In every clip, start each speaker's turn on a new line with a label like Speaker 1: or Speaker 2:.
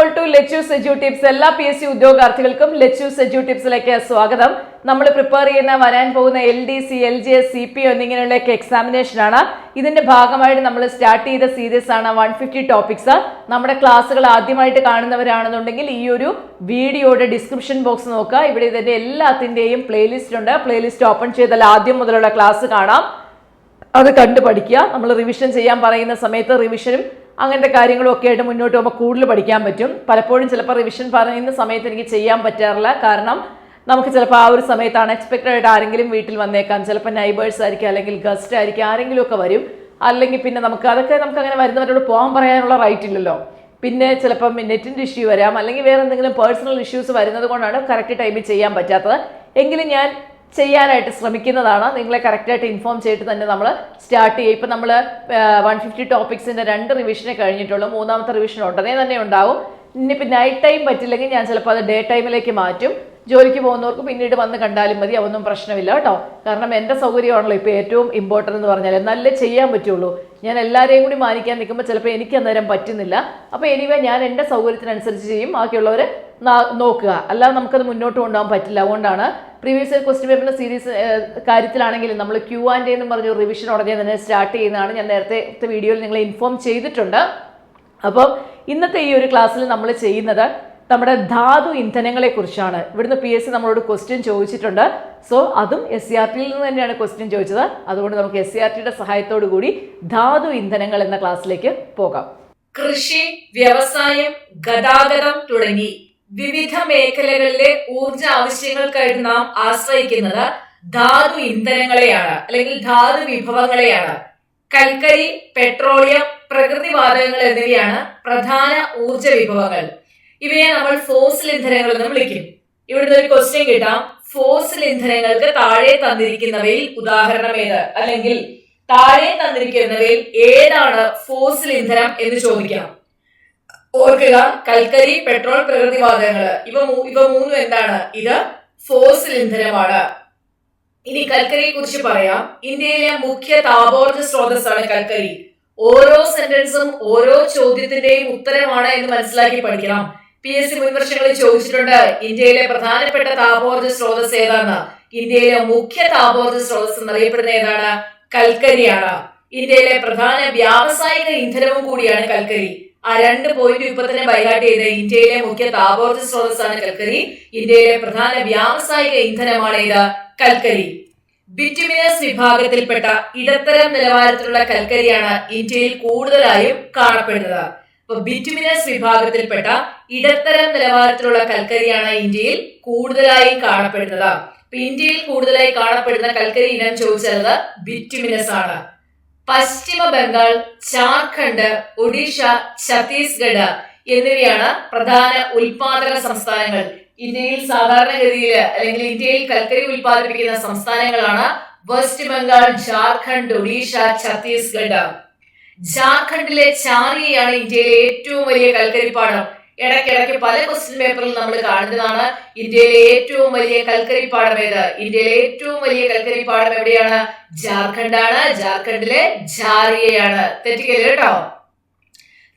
Speaker 1: All to Lechu Seju tips എല്ലാ P S C ഉദ്യോഗാർത്ഥികൾക്കും ലെച്ചു സെജു ടിപ്സിലേക്ക് സ്വാഗതം. നമ്മൾ പ്രിപ്പയർ ചെയ്യുന്ന വരാൻ പോകുന്ന L D C L G S C P എന്നിങ്ങനെയുള്ളൊക്കെ examination ആണ്. ഇതിന്റെ ഭാഗമായിട്ട് നമ്മൾ സ്റ്റാർട്ട് ചെയ്ത സീരീസ് ആണ് വൺ ഫിഫ്റ്റി ടോപ്പിക്സ് നമ്മുടെ ക്ലാസ്സുകൾ ആദ്യമായിട്ട് കാണുന്നവരാണെന്നുണ്ടെങ്കിൽ ഈ ഒരു വീഡിയോയുടെ ഡിസ്ക്രിപ്ഷൻ ബോക്സ് നോക്കുക. ഇവിടെ ഇതിന്റെ എല്ലാത്തിന്റെയും പ്ലേലിസ്റ്റ് ഉണ്ട്. പ്ലേലിസ്റ്റ് ഓപ്പൺ ചെയ്താൽ ആദ്യം മുതലുള്ള ക്ലാസ് കാണാം. അത് കണ്ടുപഠിക്കുക. നമ്മൾ റിവിഷൻ ചെയ്യാൻ പറയുന്ന സമയത്ത് റിവിഷനും അങ്ങനത്തെ കാര്യങ്ങളൊക്കെ ആയിട്ട് മുന്നോട്ട് പോകുമ്പോൾ കൂടുതൽ പഠിക്കാൻ പറ്റും. പലപ്പോഴും ചിലപ്പോൾ റിവിഷൻ പറയുന്ന സമയത്ത് എനിക്ക് ചെയ്യാൻ പറ്റാറില്ല. കാരണം നമുക്ക് ചിലപ്പോൾ ആ ഒരു സമയത്ത് അൺഎക്സ്പെക്റ്റഡ് ആയിട്ട് ആരെങ്കിലും വീട്ടിൽ വന്നേക്കാം. ചിലപ്പോൾ നൈബേഴ്സ് ആയിരിക്കും അല്ലെങ്കിൽ ഗസ്റ്റ് ആയിരിക്കും ആരെങ്കിലും ഒക്കെ വരും. അല്ലെങ്കിൽ പിന്നെ നമുക്ക് അതൊക്കെ നമുക്ക് അങ്ങനെ വരുന്നവരോട് പോകാൻ പറയാനുള്ള റൈറ്റ് ഇല്ലല്ലോ. പിന്നെ ചിലപ്പം നെറ്റിന്റെ ഇഷ്യൂ വരാം. അല്ലെങ്കിൽ വേറെ എന്തെങ്കിലും പേഴ്സണൽ ഇഷ്യൂസ് വരുന്നത് കൊണ്ടാണ് കറക്റ്റ് ടൈമിൽ ചെയ്യാൻ പറ്റാത്തത്. എങ്കിലും ഞാൻ ചെയ്യാനായിട്ട് ശ്രമിക്കുന്നതാണ്. നിങ്ങളെ കറക്റ്റായിട്ട് ഇൻഫോം ചെയ്തിട്ട് തന്നെ നമ്മൾ സ്റ്റാർട്ട് ചെയ്യും ഇപ്പം നമ്മൾ വൺ ഫിഫ്റ്റി ടോപ്പിക്സിന്റെ രണ്ട് റിവിഷനെ കഴിഞ്ഞിട്ടുള്ളൂ. മൂന്നാമത്തെ റിവിഷൻ ഉടനെ തന്നെ ഉണ്ടാവും. ഇനിയിപ്പോൾ നൈറ്റ് ടൈം പറ്റില്ലെങ്കിൽ ഞാൻ ചിലപ്പോൾ അത് ഡേ ടൈമിലേക്ക് മാറ്റും. ജോലിക്ക് പോകുന്നവർക്ക് പിന്നീട് വന്ന് കണ്ടാലും മതി അതൊന്നും പ്രശ്നമില്ല കേട്ടോ. കാരണം എന്റെ സൗകര്യമാണല്ലോ ഇപ്പോൾ ഏറ്റവും ഇമ്പോർട്ടന്റ് എന്ന് പറഞ്ഞാൽ നല്ല ചെയ്യാൻ പറ്റുള്ളൂ. ഞാൻ എല്ലാവരെയും കൂടി മാനിക്കാൻ നിൽക്കുമ്പോൾ ചിലപ്പോൾ എനിക്ക് അന്നേരം പറ്റുന്നില്ല. അപ്പോൾ എനിവേ ഞാൻ എന്റെ സൗകര്യത്തിനനുസരിച്ച് ചെയ്യും. ബാക്കിയുള്ളവർ നോക്കുക. അല്ലാതെ നമുക്കത് മുന്നോട്ട് കൊണ്ടുപോകാൻ പറ്റില്ല. അതുകൊണ്ടാണ് പ്രീവിയസ് ഇയർ ക്വസ്റ്റ്യൻ പേപ്പറിന്റെ സീരീസ് കാര്യത്തിലാണെങ്കിലും നമ്മൾ ക്യു ആൻഡ് എന്ന് പറഞ്ഞ റിവിഷൻ ഉടനെ തന്നെ സ്റ്റാർട്ട് ചെയ്യുന്നതാണ്. ഞാൻ നേരത്തെ വീഡിയോയിൽ നിങ്ങളെ ഇൻഫോം ചെയ്തിട്ടുണ്ട്. അപ്പം ഇന്നത്തെ ഈ ഒരു ക്ലാസ്സിൽ നമ്മൾ ചെയ്യുന്നത് നമ്മുടെ ധാതു ഇന്ധനങ്ങളെ കുറിച്ചാണ് ഇവിടുന്ന് പി എസ് സി നമ്മളോട് ക്വസ്റ്റ്യൻ ചോദിച്ചിട്ടുണ്ട്. സോ അതും എസ് സി ആർ ടിയിൽ നിന്ന് തന്നെയാണ് ക്വസ്റ്റ്യൻ ചോദിച്ചത്. അതുകൊണ്ട് നമുക്ക് എസ് സി ആർ ടിയുടെ സഹായത്തോടു കൂടി ധാതു ഇന്ധനങ്ങൾ എന്ന ക്ലാസ്സിലേക്ക് പോകാം. കൃഷി വ്യവസായം ഗതാഗതം തുടങ്ങി വിവിധ മേഖലകളിലെ ഊർജ ആവശ്യങ്ങൾക്കായിട്ട് നാം ആശ്രയിക്കുന്നത് ധാതു ഇന്ധനങ്ങളെയാണ് അല്ലെങ്കിൽ ധാതു വിഭവങ്ങളെയാണ്. കൽക്കരി പെട്രോളിയം പ്രകൃതി വാതകങ്ങൾ എന്നിവയാണ് പ്രധാന ഊർജ വിഭവങ്ങൾ. ഇവയെ നമ്മൾ ഫോസിൽ ഇന്ധനങ്ങൾ എന്ന് വിളിക്കും. ഇവിടുന്ന് ഒരു ക്വസ്റ്റ്യൻ കിട്ടാം. ഫോസിൽ ഇന്ധനങ്ങൾക്ക് താഴെ തന്നിരിക്കുന്നവയിൽ ഉദാഹരണം ഏത്? അല്ലെങ്കിൽ താഴെ തന്നിരിക്കുന്നവയിൽ ഏതാണ് ഫോസിൽ ഇന്ധനം എന്ന് ചോദിക്കാം. ഓർക്കുക കൽക്കരി പെട്രോൾ പ്രകൃതിവാതകങ്ങൾ ഇവ ഇവ മൂന്നും എന്താണ്? ഇത് ഫോസിൽ ഇന്ധനമാണ്. ഇനി കൽക്കരിയെ കുറിച്ച് പറയാം. ഇന്ത്യയിലെ മുഖ്യ താപോർജ സ്രോതസ്സാണ് കൽക്കരി. ഓരോ സെന്റൻസും ഓരോ ചോദ്യത്തിന്റെയും ഉത്തരമാണ് എന്ന് മനസ്സിലാക്കി പഠിക്കണം. പി എസ് സി മുൻവർഷങ്ങളിൽ ചോദിച്ചിട്ടുണ്ട്. ഇന്ത്യയിലെ പ്രധാനപ്പെട്ട താപോർജ സ്രോതസ് ഏതാണ്? ഇന്ത്യയിലെ മുഖ്യ താപോർജ സ്രോതസ് എന്നറിയപ്പെടുന്ന ഏതാണ്? കൽക്കരിയാണ്. ഇന്ത്യയിലെ പ്രധാന വ്യാവസായിക ഇന്ധനവും കൂടിയാണ് കൽക്കരി. ആ രണ്ട് പോയിന്റ് വിപത്തിനെ ബൈഹാർട്ട് ചെയ്ത് ഇന്ത്യയിലെ മുഖ്യ താപോർജ സ്രോതസ്സാണ് കൽക്കരി. ഇന്ത്യയിലെ പ്രധാന വ്യാവസായിക ഇന്ധനമാണ് ഇത് കൽക്കരി. ബിറ്റുമിനസ് വിഭാഗത്തിൽപ്പെട്ട ഇടത്തരം നിലവാരത്തിലുള്ള കൽക്കരിയാണ് ഇന്ത്യയിൽ കൂടുതലായും കാണപ്പെടുന്നത്. ബിറ്റുമിനസ് വിഭാഗത്തിൽപ്പെട്ട ഇടത്തരം നിലവാരത്തിലുള്ള കൽക്കരിയാണ് ഇന്ത്യയിൽ കൂടുതലായി കാണപ്പെടുന്നത്. ഇപ്പൊ ഇന്ത്യയിൽ കൂടുതലായി കാണപ്പെടുന്ന കൽക്കരി ഇനം ചോദിച്ചത് ബിറ്റുമിനസ് ആണ്. പശ്ചിമ ബംഗാൾ ജാർഖണ്ഡ് ഒഡീഷ ഛത്തീസ്ഗഡ് എന്നിവയാണ് പ്രധാന ഉൽപാദക സംസ്ഥാനങ്ങൾ. ഇന്ത്യയിൽ സാധാരണഗതിയിൽ അല്ലെങ്കിൽ ഇന്ത്യയിൽ കൽക്കരി ഉൽപ്പാദിപ്പിക്കുന്ന സംസ്ഥാനങ്ങളാണ് വെസ്റ്റ് ബംഗാൾ ജാർഖണ്ഡ് ഒഡീഷ ഛത്തീസ്ഗഡ്. ജാർഖണ്ഡിലെ ചാറിയയാണ് ഇന്ത്യയിലെ ഏറ്റവും വലിയ കൽക്കരിപ്പാടം. ഇടയ്ക്കിടയ്ക്ക് പല ക്വസ്റ്റ്യൻ പേപ്പറിൽ നമ്മൾ കാണുന്നതാണ് ഇന്ത്യയിലെ ഏറ്റവും വലിയ കൽക്കരിപ്പാടം ഏത്? ഇന്ത്യയിലെ ഏറ്റവും വലിയ കൽക്കരിപ്പാടം എവിടെയാണ്? ജാർഖണ്ഡാണ്. ജാർഖണ്ഡിലെ ജാറിയയാണ്. തെറ്റിക്കൽ കേട്ടോ?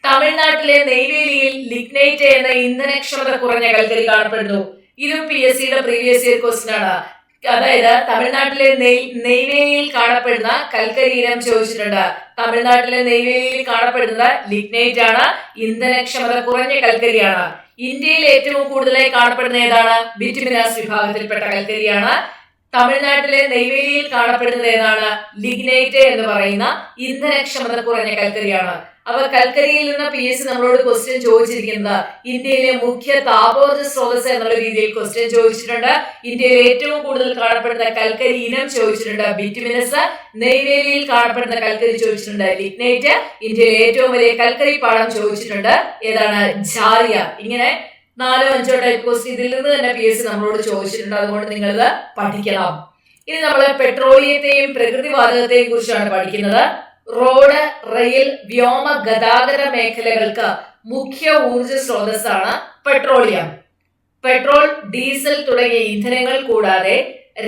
Speaker 1: തമിഴ്നാട്ടിലെ നെയ്വേലിയിൽ ലിഗ്നൈറ്റ് എന്ന ഇന്ധനക്ഷമത കുറഞ്ഞ കൽക്കരി കാണപ്പെടുന്നു. ഇതും പി എസ് സിയുടെ പ്രീവിയസ് ഇയർ ക്വസ്റ്റ്യൻ ആണ്. അതായത് തമിഴ്നാട്ടിലെ നെയ് നെയ്വേലിയിൽ കാണപ്പെടുന്ന കൽക്കരി ഇനം ചോദിച്ചിട്ടുണ്ട്. തമിഴ്നാട്ടിലെ നെയ്വേലിയിൽ കാണപ്പെടുന്നത് ലിഗ്നൈറ്റ് ആണ്. ഇന്ധനക്ഷമത കുറഞ്ഞ കൽക്കരിയാണ്. ഇന്ത്യയിൽ ഏറ്റവും കൂടുതലായി കാണപ്പെടുന്ന ഏതാണ്? ബിറ്റുമിനാസ് വിഭാഗത്തിൽപ്പെട്ട കൽക്കരിയാണ്. തമിഴ്നാട്ടിലെ നെയ്വേലിയിൽ കാണപ്പെടുന്നത് ഏതാണ്? ലിഗ്നൈറ്റ് എന്ന് പറയുന്ന ഇന്ധനക്ഷമത കുറഞ്ഞ കൽക്കരിയാണ്. അപ്പൊ കൽക്കരിയിൽ നിന്ന് പി എസ് സി നമ്മളോട് ക്വസ്റ്റ്യൻ ചോദിച്ചിരിക്കുന്നത് ഇന്ത്യയിലെ മുഖ്യ താപോർജ സ്രോതസ് എന്നുള്ള രീതിയിൽ ക്വസ്റ്റ്യൻ ചോദിച്ചിട്ടുണ്ട്. ഇന്ത്യയിൽ ഏറ്റവും കൂടുതൽ കാണപ്പെടുന്ന കൽക്കരി ഇനം ചോദിച്ചിട്ടുണ്ട് ബിറ്റുമിനസ് നെയ്വേലിയിൽ കാണപ്പെടുന്ന കൽക്കരി ചോദിച്ചിട്ടുണ്ട് ലിഗ്നൈറ്റ് ഇന്ത്യയിലെ ഏറ്റവും വലിയ കൽക്കരി പാടം ചോദിച്ചിട്ടുണ്ട്. ഏതാണ്? ജാറിയ. ഇങ്ങനെ നാലോ അഞ്ചോ ടൈപ്പ് ക്വസ്റ്റ്യൻ ഇതിൽ നിന്ന് തന്നെ പി എസ് സി നമ്മളോട് ചോദിച്ചിട്ടുണ്ട്. അതുകൊണ്ട് നിങ്ങളിത് പഠിക്കണം. ഇനി നമ്മൾ പെട്രോളിയത്തെയും പ്രകൃതിവാതകത്തെയും കുറിച്ചാണ് പഠിക്കുന്നത്. റോഡ് റെയിൽ വ്യോമ ഗതാഗത മേഖലകൾക്ക് മുഖ്യ ഊർജ സ്രോതസ്സാണ് പെട്രോളിയം. പെട്രോൾ ഡീസൽ തുടങ്ങിയ ഇന്ധനങ്ങൾ കൂടാതെ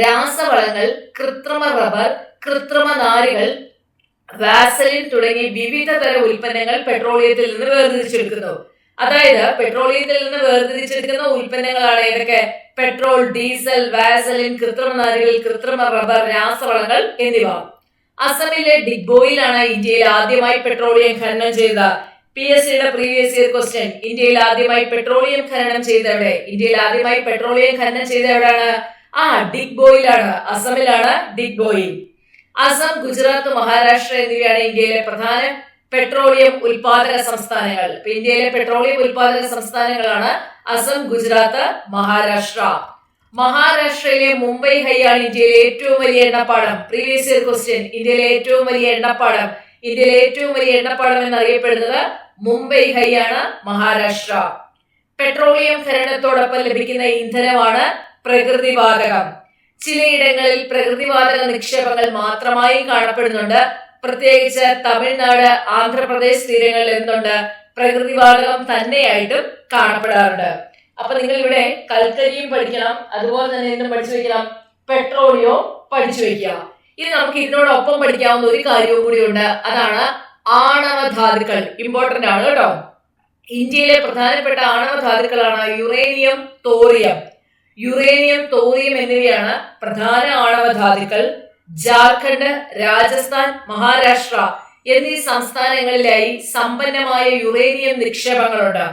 Speaker 1: രാസവളങ്ങൾ കൃത്രിമ റബ്ബർ കൃത്രിമ നാരുകൾ വാസലിൻ തുടങ്ങി വിവിധ തരം ഉൽപ്പന്നങ്ങൾ പെട്രോളിയത്തിൽ നിന്ന് വേർതിരിച്ചെടുക്കുന്നു. അതായത് പെട്രോളിയത്തിൽ നിന്ന് വേർതിരിച്ചെടുക്കുന്ന ഉൽപ്പന്നങ്ങളാണ് ഏതൊക്കെ? പെട്രോൾ ഡീസൽ വാസലിൻ കൃത്രിമ നാരുകൾ കൃത്രിമ റബ്ബർ രാസവളങ്ങൾ എന്നിവ. അസമിലെ ഡിഗ്ബോയിലാണ് ഇന്ത്യയിൽ ആദ്യമായി പെട്രോളിയം ഖനനം ചെയ്ത പി എസ് സിയുടെ പ്രീവിയസ് ഇയർ ക്വസ്റ്റ്യൻ ഇന്ത്യയിൽ ആദ്യമായി പെട്രോളിയം ഖനനം ചെയ്ത എവിടെ? ഇന്ത്യയിൽ ആദ്യമായി പെട്രോളിയം ഖനനം ചെയ്ത എവിടെയാണ്? ആ ഡിഗ്ബോയിലാണ് അസമിലാണ് ഡിഗ്ബോയിൽ അസം ഗുജറാത്ത് മഹാരാഷ്ട്ര എന്നിവയാണ് ഇന്ത്യയിലെ പ്രധാന പെട്രോളിയം ഉൽപാദക സംസ്ഥാനങ്ങൾ. ഇന്ത്യയിലെ പെട്രോളിയം ഉൽപാദക സംസ്ഥാനങ്ങളാണ് അസം ഗുജറാത്ത് മഹാരാഷ്ട്ര. മഹാരാഷ്ട്രയിലെ മുംബൈ ഹൈയാണ് ഇന്ത്യയിലെ ഏറ്റവും വലിയ എണ്ണപ്പാടം. പ്രീവിയസ് ഇയർ ക്വസ്റ്റ്യൻ ഇന്ത്യയിലെ ഏറ്റവും വലിയ എണ്ണപ്പാടം. ഇന്ത്യയിലെ ഏറ്റവും വലിയ എണ്ണപ്പാടം എന്നറിയപ്പെടുന്നത് മുംബൈ ഹൈയാണ് മഹാരാഷ്ട്ര. പെട്രോളിയം ഖനനത്തോടൊപ്പം ലഭിക്കുന്ന ഇന്ധനമാണ് പ്രകൃതിവാതകം. ചിലയിടങ്ങളിൽ പ്രകൃതിവാതക നിക്ഷേപങ്ങൾ മാത്രമായി കാണപ്പെടുന്നുണ്ട്. പ്രത്യേകിച്ച് തമിഴ്നാട് ആന്ധ്രാപ്രദേശ് തീരങ്ങളിൽ എന്തുണ്ട് പ്രകൃതിവാതകം തന്നെയായിട്ടും കാണപ്പെടാറുണ്ട്. അപ്പൊ നിങ്ങൾ ഇവിടെ കൽക്കരിയും പഠിക്കണം അതുപോലെ തന്നെ എന്തും പഠിച്ചു വെക്കണം പെട്രോളിയോ പഠിച്ചു വെക്കുക. ഇനി നമുക്ക് ഇതിനോടൊപ്പം പഠിക്കാവുന്ന ഒരു കാര്യവും കൂടിയുണ്ട് അതാണ് ആണവ ധാതുക്കൾ ഇമ്പോർട്ടന്റ് ആണ് കേട്ടോ. ഇന്ത്യയിലെ പ്രധാനപ്പെട്ട ആണവ ധാതുക്കളാണ് യുറേനിയം തോറിയം. യുറേനിയം തോറിയം എന്നിവയാണ് പ്രധാന ആണവ ധാതുക്കൾ ജാർഖണ്ഡ് രാജസ്ഥാൻ മഹാരാഷ്ട്ര എന്നീ സംസ്ഥാനങ്ങളിലായി സമ്പന്നമായ യുറേനിയം നിക്ഷേപങ്ങളുണ്ട്.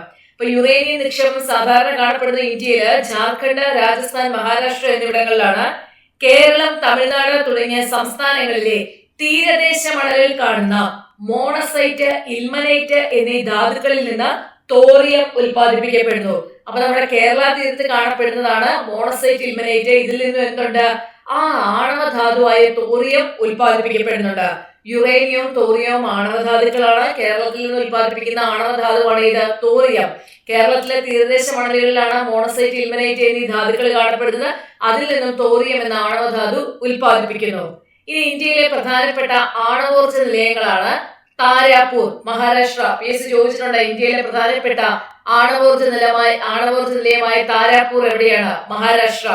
Speaker 1: ഇപ്പൊ യുറേനിയം നിക്ഷേപം സാധാരണ കാണപ്പെടുന്ന ഇന്ത്യയിൽ ജാർഖണ്ഡ് രാജസ്ഥാൻ മഹാരാഷ്ട്ര എന്നിവിടങ്ങളിലാണ് കേരളം തമിഴ്നാട് തുടങ്ങിയ സംസ്ഥാനങ്ങളിലെ തീരദേശ മണലിൽ കാണുന്ന മോണസൈറ്റ് ഇൽമനൈറ്റ് എന്നീ ധാതുക്കളിൽ നിന്ന് തോറിയം ഉൽപ്പാദിപ്പിക്കപ്പെടുന്നു. അപ്പൊ നമ്മുടെ കേരള തീരത്ത് കാണപ്പെടുന്നതാണ് മോണസൈറ്റ് ഇൽമനൈറ്റ്. ഇതിൽ നിന്നും എന്തുണ്ട്? ആ ആണവ ധാതുവായ തോറിയം ഉൽപ്പാദിപ്പിക്കപ്പെടുന്നുണ്ട്. യുറേനിയവും തോറിയം ആണവധാതുക്കളാണ് കേരളത്തിൽ നിന്ന് ഉൽപ്പാദിപ്പിക്കുന്ന ആണവധാതുവാണ് ഇത്. തോറിയം. കേരളത്തിലെ തീരദേശ മണലുകളിലാണ് മോണസൈറ്റ് ഇൽമനൈറ്റ് എന്നീ ധാതുക്കൾ കാണപ്പെടുന്നത്. അതിൽ നിന്നും തോറിയം എന്ന ആണവധാതു ഉൽപ്പാദിപ്പിക്കുന്നു. ഇനി ഇന്ത്യയിലെ പ്രധാനപ്പെട്ട ആണവോർജ നിലയങ്ങളാണ് താരാപൂർ മഹാരാഷ്ട്ര. പി എസ് ചോദിച്ചിട്ടുണ്ട് ഇന്ത്യയിലെ പ്രധാനപ്പെട്ട ആണവോർജ നിലമായി ആണവോർജ നിലയമായ താരാപൂർ എവിടെയാണ്? മഹാരാഷ്ട്ര.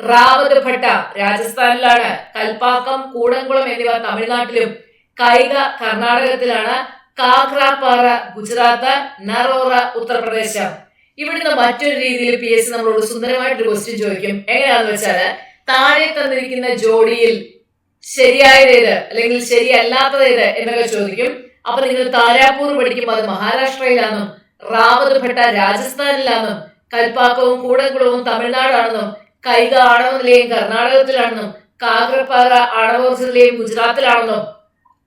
Speaker 1: റാവത് ഭട്ട രാജസ്ഥാനിലാണ്. കൽപ്പാക്കം കൂടംകുളം എന്നിവ തമിഴ്നാട്ടിലും കൈക കർണാടകത്തിലാണ് കാക്രാപാറ ഗുജറാത്ത് നറോറ ഉത്തർപ്രദേശ്. ഇവിടുന്ന് മറ്റൊരു രീതിയിൽ പി എസ് നമ്മളോട് നമ്മളോട് സുന്ദരമായിട്ടൊരു ക്വസ്റ്റ്യൻ ചോദിക്കും. എങ്ങനെയാന്ന് വെച്ചാൽ താഴെ തന്നിരിക്കുന്ന ജോഡിയിൽ ശരിയായതേത് അല്ലെങ്കിൽ ശരിയല്ലാത്തതേത് എന്നൊക്കെ ചോദിക്കും. അപ്പൊ നിങ്ങൾ താരാപൂർ പഠിക്കുമ്പോൾ അത് മഹാരാഷ്ട്രയിലാണെന്നും റാവത് ഭട്ട രാജസ്ഥാനിലാണെന്നും കൽപ്പാക്കവും കൂടംകുളവും തമിഴ്നാടാണെന്നും കൈക ആണവ നിലയം കർണാടകത്തിലാണെന്നും കാഗ്രപ്പാറ ആണവോർജ നിലയം ഗുജറാത്തിലാണെന്നും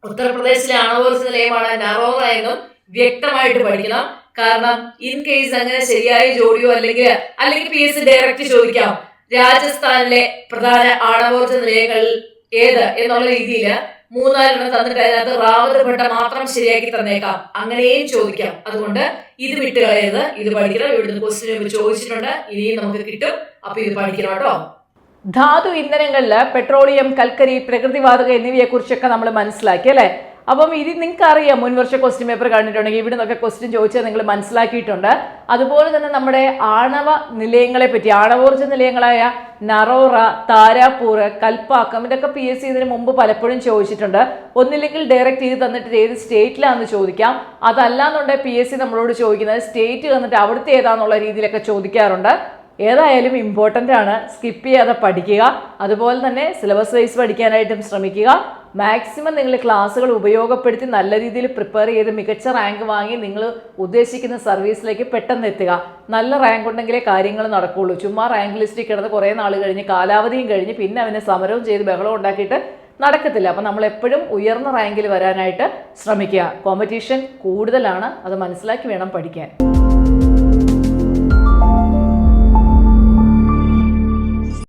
Speaker 1: ഉത്തർപ്രദേശിലെ ആണവോർജ നിലയമാണ് നറോറ എന്നും വ്യക്തമായിട്ട് പഠിക്കണം. കാരണം ഇൻ കേസ് അങ്ങനെ ശരിയായ ജോഡിയോ അല്ലെങ്കിൽ അല്ലെങ്കിൽ പി എസ് ഡയറക്റ്റ് ചോദിക്കാം. രാജസ്ഥാനിലെ പ്രധാന ആണവോർജ നിലയങ്ങളിൽ ഏത് എന്നുള്ള രീതിയിൽ മൂന്നാലെണ്ണം തന്നിട്ട് അതിനകത്ത് റാവത് ഭട്ട മാത്രം ശരിയാക്കി തന്നേക്കാം. അങ്ങനെയും ചോദിക്കാം. അതുകൊണ്ട് ഇത് വിട്ട് കളയരുത് ഇത് പഠിക്കണം. ഇവിടുന്ന് ക്വസ്റ്റ്യൻ ചോദിച്ചിട്ടുണ്ട്. ഇനിയും നമുക്ക് കിട്ടും. അപ്പൊ ഇത് പഠിക്കണം കേട്ടോ. ധാതു ഇന്ധനങ്ങളിൽ പെട്രോളിയം കൽക്കരി പ്രകൃതിവാതക എന്നിവയെക്കുറിച്ചൊക്കെ നമ്മൾ മനസ്സിലാക്കി അല്ലേ? അപ്പം ഇത് നിങ്ങൾക്ക് അറിയാം മുൻവർഷ ക്വസ്റ്റ്യൻ പേപ്പർ കണ്ടിട്ടുണ്ടെങ്കിൽ ഇവിടെ നിന്നൊക്കെ ക്വസ്റ്റ്യൻ ചോദിച്ചാൽ നിങ്ങൾ മനസ്സിലാക്കിയിട്ടുണ്ട്. അതുപോലെ തന്നെ നമ്മുടെ ആണവ നിലയങ്ങളെ പറ്റി ആണവോർജ നിലയങ്ങളായ നറോറ താരാപൂർ കൽപ്പാക്കം ഇതൊക്കെ പി എസ് സി ഇതിന് മുമ്പ് പലപ്പോഴും ചോദിച്ചിട്ടുണ്ട്. ഒന്നില്ലെങ്കിൽ ഡയറക്റ്റ് ചെയ്ത് തന്നിട്ട് ഏത് സ്റ്റേറ്റിലാണെന്ന് ചോദിക്കാം. അതല്ലാന്നുണ്ടെങ്കിൽ പി എസ് സി നമ്മളോട് ചോദിക്കുന്നത് സ്റ്റേറ്റ് തന്നിട്ട് അവിടുത്തെ ഏതാന്നുള്ള രീതിയിലൊക്കെ ചോദിക്കാറുണ്ട്. ഏതായാലും ഇമ്പോർട്ടന്റ് ആണ്. സ്കിപ്പ് ചെയ്യാതെ പഠിക്കുക. അതുപോലെ തന്നെ സിലബസ് വൈസ് പഠിക്കാനായിട്ടും ശ്രമിക്കുക. മാക്സിമം നിങ്ങൾ ക്ലാസ്സുകൾ ഉപയോഗപ്പെടുത്തി നല്ല രീതിയിൽ പ്രിപ്പയർ ചെയ്ത് മികച്ച റാങ്ക് വാങ്ങി നിങ്ങൾ ഉദ്ദേശിക്കുന്ന സർവീസിലേക്ക് പെട്ടെന്ന് എത്തുക. നല്ല റാങ്ക് ഉണ്ടെങ്കിലേ കാര്യങ്ങൾ നടക്കുകയുള്ളൂ ചുമ്മാ റാങ്ക് ലിസ്റ്റിൽ കിടന്ന് കുറേ നാൾ കഴിഞ്ഞ് കാലാവധിയും കഴിഞ്ഞ് പിന്നെ അവന് സമരവും ചെയ്ത് ബഹളം ഉണ്ടാക്കിയിട്ട് നടക്കത്തില്ല. അപ്പം നമ്മൾ എപ്പോഴും ഉയർന്ന റാങ്കിൽ വരാനായിട്ട് ശ്രമിക്കുക. കോമ്പറ്റീഷൻ കൂടുതലാണ്. അത് മനസ്സിലാക്കി വേണം പഠിക്കാൻ.